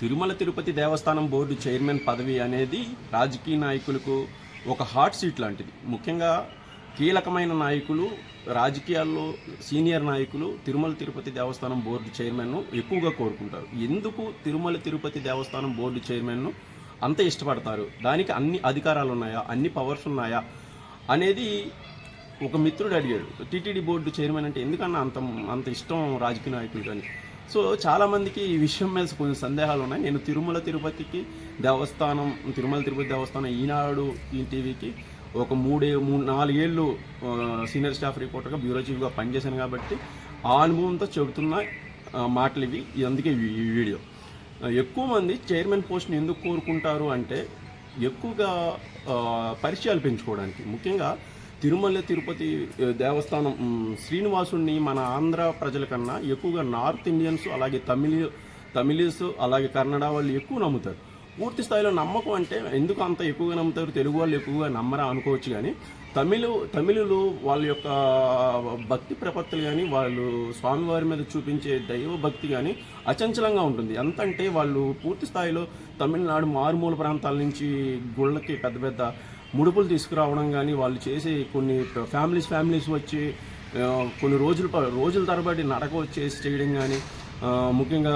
తిరుమల తిరుపతి దేవస్థానం board chairman పదవి అనేది రాజకీయ నాయకులకు ఒక హాట్ సీట్ లాంటిది. ముఖ్యంగా కీలకమైన నాయకులు రాజకీయాల్లో సీనియర్ నాయకులు తిరుమల తిరుపతి దేవస్థానం బోర్డు చైర్మన్ను ఎక్కువగా కోరుకుంటారు. ఎందుకు తిరుమల తిరుపతి దేవస్థానం బోర్డు చైర్మన్ను అంత ఇష్టపడతారు? దానికి అన్ని అధికారాలు ఉన్నాయా? అన్ని పవర్స్ ఉన్నాయా? అనేది ఒక మిత్రుడు అడిగాడు. టీటీడీ బోర్డు చైర్మన్ అంటే ఎందుకన్నా అంత అంత ఇష్టం రాజకీయ నాయకులు కానీ? సో చాలామందికి ఈ విషయం మీద కొంచెం సందేహాలు ఉన్నాయి. నేను తిరుమల తిరుపతికి దేవస్థానం తిరుమల తిరుపతి దేవస్థానం ఈనాడు ఈ టీవీకి ఒక మూడే మూడు నాలుగేళ్ళు సీనియర్ స్టాఫ్ రిపోర్టర్గా బ్యూరో చీఫ్గా పనిచేశాను కాబట్టి ఆ అనుభవంతో చెబుతున్న మాటలు ఇవి అందుకే ఈ వీడియో. ఎక్కువ మంది చైర్మన్ పోస్ట్ని ఎందుకు కోరుకుంటారు అంటే ఎక్కువగా పరిచయాలు పెంచుకోవడానికి. ముఖ్యంగా తిరుమల తిరుపతి దేవస్థానం శ్రీనివాసుడిని మన ఆంధ్ర ప్రజల కన్నా ఎక్కువగా నార్త్ ఇండియన్స్ అలాగే తమిళ తమిళీస్ అలాగే కన్నడ వాళ్ళు ఎక్కువ నమ్ముతారు. పూర్తి స్థాయిలో నమ్మకం అంటే ఎందుకు అంత ఎక్కువగా నమ్ముతారు? తెలుగు వాళ్ళు ఎక్కువగా నమ్మరా అనుకోవచ్చు కానీ తమిళ తమిళులు వాళ్ళ యొక్క భక్తి ప్రపత్తులు కానీ వాళ్ళు స్వామివారి మీద చూపించే దైవ భక్తి కానీ అచంచలంగా ఉంటుంది. ఎంత అంటే వాళ్ళు పూర్తి స్థాయిలో తమిళనాడు మారుమూల ప్రాంతాల నుంచి గుళ్ళకి పెద్ద పెద్ద ముడుపులు తీసుకురావడం కానీ వాళ్ళు చేసే కొన్ని ఫ్యామిలీస్ ఫ్యామిలీస్ వచ్చి కొన్ని రోజులు ప- రోజుల తరబడి నడక వచ్చేసి చేయడం కానీ ముఖ్యంగా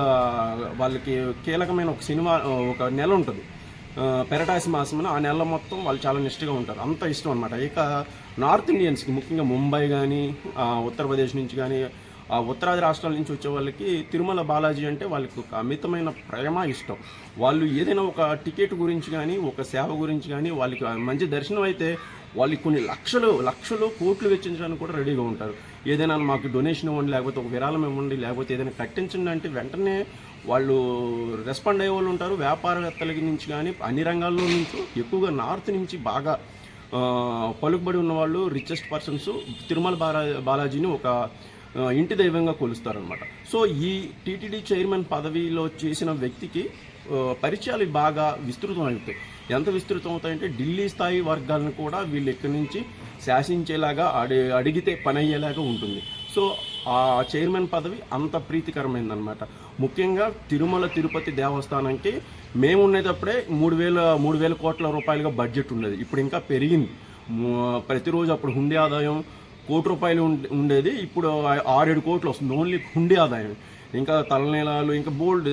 వాళ్ళకి కీలకమైన ఒక సినిమా ఒక నెల ఉంటుంది. పెరటాసి మాసం ఆ నెల మొత్తం వాళ్ళు చాలా నిష్ఠగా ఉంటారు. అంత ఇష్టం అనమాట ఇక నార్త్ ఇండియన్స్కి ముఖ్యంగా ముంబై కానీ ఉత్తరప్రదేశ్ నుంచి కానీ ఉత్తరాది రాష్ట్రాల నుంచి వచ్చే వాళ్ళకి తిరుమల బాలాజీ అంటే వాళ్ళకి ఒక అమితమైన ప్రేమ ఇష్టం. వాళ్ళు ఏదైనా ఒక టికెట్ గురించి కానీ ఒక సేవ గురించి కానీ వాళ్ళకి మంచి దర్శనం అయితే వాళ్ళకి కొన్ని లక్షలు లక్షలు కోట్లు వెచ్చించడానికి కూడా రెడీగా ఉంటారు. ఏదైనా మాకు డొనేషన్ ఇవ్వండి లేకపోతే ఒక విరాళం ఇవ్వండి లేకపోతే ఏదైనా కట్టించండి అంటే వెంటనే వాళ్ళు రెస్పాండ్ అయ్యే వాళ్ళు ఉంటారు. వ్యాపారవేత్తల నుంచి కానీ అన్ని రంగాల్లో నుంచి ఎక్కువగా నార్త్ నుంచి బాగా పలుకుబడి ఉన్న వాళ్ళు రిచెస్ట్ పర్సన్స్ తిరుమల బాలా బాలాజీని ఒక ఇంటి దైవంగా కొలుస్తారనమాట సో ఈ టీటీడీ చైర్మన్ పదవిలో చేసిన వ్యక్తికి పరిచయాలు బాగా విస్తృతం అవుతాయి ఎంత విస్తృతం అవుతాయంటే ఢిల్లీ స్థాయి వర్గాలను కూడా వీళ్ళు ఎక్కడి నుంచి శాసించేలాగా అడి అడిగితే పని అయ్యేలాగా ఉంటుంది. సో ఆ చైర్మన్ పదవి అంత ప్రీతికరమైందనమాట ముఖ్యంగా తిరుమల తిరుపతి దేవస్థానానికి మేము ఉండేటప్పుడే మూడు వేల మూడు వేల కోట్ల రూపాయలుగా బడ్జెట్ ఉండేది. ఇప్పుడు ఇంకా పెరిగింది. ప్రతిరోజు అప్పుడు హుండీ ఆదాయం కోటి రూపాయలు ఉండేది. ఇప్పుడు ఆరేడు కోట్లు వస్తుంది. ఓన్లీ హుండీ ఆదాయం. ఇంకా తలనీలాలు ఇంకా బోల్డ్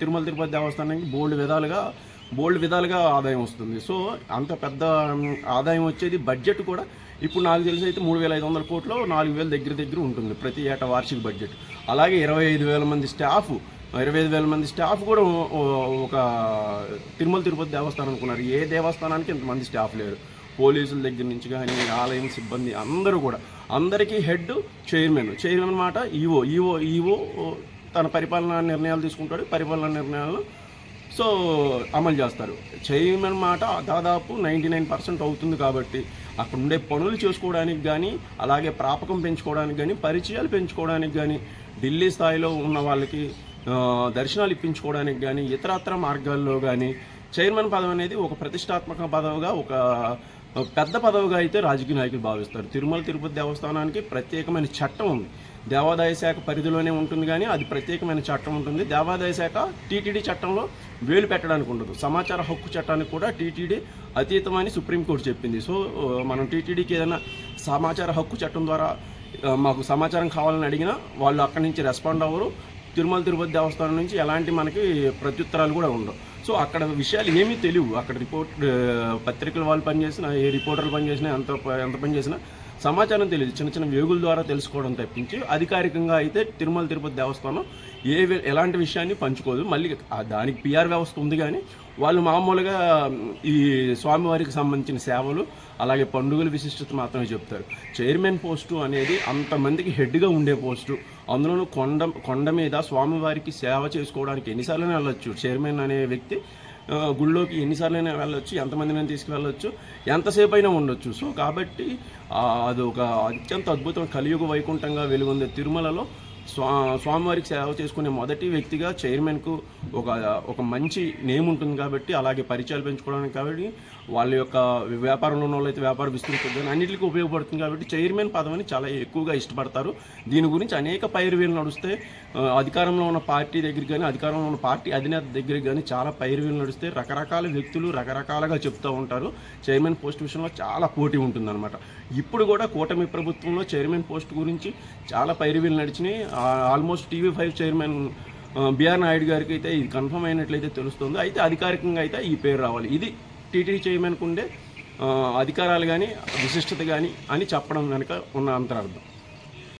తిరుమల తిరుపతి దేవస్థానానికి బోల్డ్ విధాలుగా బోల్డ్ విధాలుగా ఆదాయం వస్తుంది. సో అంత పెద్ద ఆదాయం వచ్చేది బడ్జెట్ కూడా. ఇప్పుడు నాకు తెలిసి అయితే మూడు వేల ఐదు వందల కోట్లు నాలుగు వేల దగ్గర దగ్గర ఉంటుంది ప్రతి ఏటా వార్షిక బడ్జెట్. అలాగే ఇరవై ఐదు వేల మంది స్టాఫ్ ఇరవై ఐదు వేల మంది స్టాఫ్ కూడా ఒక తిరుమల తిరుపతి దేవస్థానం అనుకున్నారు. ఏ దేవస్థానానికి ఇంతమంది స్టాఫ్ లేరు. పోలీసుల దగ్గర నుంచి కానీ ఆలయం సిబ్బంది అందరూ కూడా అందరికీ హెడ్ చైర్మన్. చైర్మన్ మాట ఈవో ఈవో ఈవో తన పరిపాలనా నిర్ణయాలు తీసుకుంటాడు పరిపాలనా నిర్ణయాలను సో అమలు చేస్తారు. చైర్మన్ మాట దాదాపు నైంటీ నైన్ పర్సెంట్ అవుతుంది కాబట్టి అక్కడ ఉండే పనులు చేసుకోవడానికి కానీ అలాగే ప్రాపకం పెంచుకోవడానికి కానీ పరిచయాలు పెంచుకోవడానికి కానీ ఢిల్లీ స్థాయిలో ఉన్న వాళ్ళకి దర్శనాలు ఇప్పించుకోవడానికి కానీ ఇతరత్ర మార్గాల్లో కానీ చైర్మన్ పదవి అనేది ఒక ప్రతిష్టాత్మక పదవిగా ఒక పెద్ద పదవిగా అయితే రాజకీయ నాయకులు భావిస్తారు. తిరుమల తిరుపతి దేవస్థానానికి ప్రత్యేకమైన చట్టం ఉంది. దేవాదాయ శాఖ పరిధిలోనే ఉంటుంది కానీ అది ప్రత్యేకమైన చట్టం ఉంటుంది. దేవాదాయ శాఖ టీటీడీ చట్టంలో వేలు పెట్టడానికి ఉండదు. సమాచార హక్కు చట్టానికి కూడా టీటీడీ అతీతమని సుప్రీంకోర్టు చెప్పింది. సో మనం టీటీడీకి ఏదైనా సమాచార హక్కు చట్టం ద్వారా మాకు సమాచారం కావాలని అడిగినా వాళ్ళు అక్కడి నుంచి రెస్పాండ్ అవ్వరు. తిరుమల తిరుపతి దేవస్థానం నుంచి ఎలాంటి మనకి ప్రత్యుత్తరాలు కూడా ఉండవు. సో అక్కడ విషయాలు ఏమీ తెలియవు. అక్కడ రిపోర్ట్ పత్రికల వాళ్ళు పనిచేసినా ఏ రిపోర్టర్లు పనిచేసినా ఎంత ఎంత పని చేసినా సమాచారం తెలియదు. చిన్న చిన్న వేగుల ద్వారా తెలుసుకోవడం తప్పించి అధికారికంగా అయితే తిరుమల తిరుపతి దేవస్థానం ఏ ఎలాంటి విషయాన్ని పంచుకోదు. మళ్ళీ దానికి పిఆర్ వ్యవస్థ ఉంది కానీ వాళ్ళు మామూలుగా ఈ స్వామివారికి సంబంధించిన సేవలు అలాగే పండుగల విశిష్టత మాత్రమే చెప్తారు. చైర్మన్ పోస్టు అనేది అంతమందికి హెడ్గా ఉండే పోస్టు. అందులోనూ కొండ కొండ మీద స్వామివారికి సేవ చేసుకోవడానికి ఎన్నిసార్లు వెళ్ళొచ్చు. చైర్మన్ అనే వ్యక్తి గుళ్ళోకి ఎన్నిసార్లైనా వెళ్ళొచ్చు ఎంతమందినైనా తీసుకువెళ్ళొచ్చు ఎంతసేపు అయినా ఉండొచ్చు. సో కాబట్టి అది ఒక అత్యంత అద్భుతం కలియుగ వైకుంఠంగా వెలుగొందే తిరుమలలో స్వా స్వామివారికి సేవ చేసుకునే మొదటి వ్యక్తిగా చైర్మన్కు ఒక ఒక మంచి నేమ్ ఉంటుంది కాబట్టి అలాగే పరిచయాలు పెంచుకోవడానికి కాబట్టి వాళ్ళ యొక్క వ్యాపారంలో ఉన్న వాళ్ళైతే వ్యాపార విస్తృతి అన్నింటికి ఉపయోగపడుతుంది కాబట్టి చైర్మన్ పదవిని చాలా ఎక్కువగా ఇష్టపడతారు. దీని గురించి అనేక పైరువీలు నడుస్తే అధికారంలో ఉన్న పార్టీ దగ్గర కానీ అధికారంలో ఉన్న పార్టీ అధినేత దగ్గర కానీ చాలా పైరువీలు నడిస్తే రకరకాల వ్యక్తులు రకరకాలుగా చెప్తూ ఉంటారు. చైర్మన్ పోస్ట్ విషయంలో చాలా పోటీ ఉంటుందన్నమాట. ఇప్పుడు కూడా కూటమి ప్రభుత్వంలో చైర్మన్ పోస్ట్ గురించి చాలా పైరువీలు నడిచినాయి. Almost TV five chairman B R Naidu గారికి అయితే ఇది కన్ఫర్మ్ అయినట్లయితే తెలుస్తుంది. అయితే అధికారికంగా అయితే ఈ పేరు రావాలి. ఇది టీటీడీ చైర్మన్కు ఉండే అధికారాలు కానీ విశిష్టత కానీ అని చెప్పడం వెనుక ఉన్న అంతరార్థం.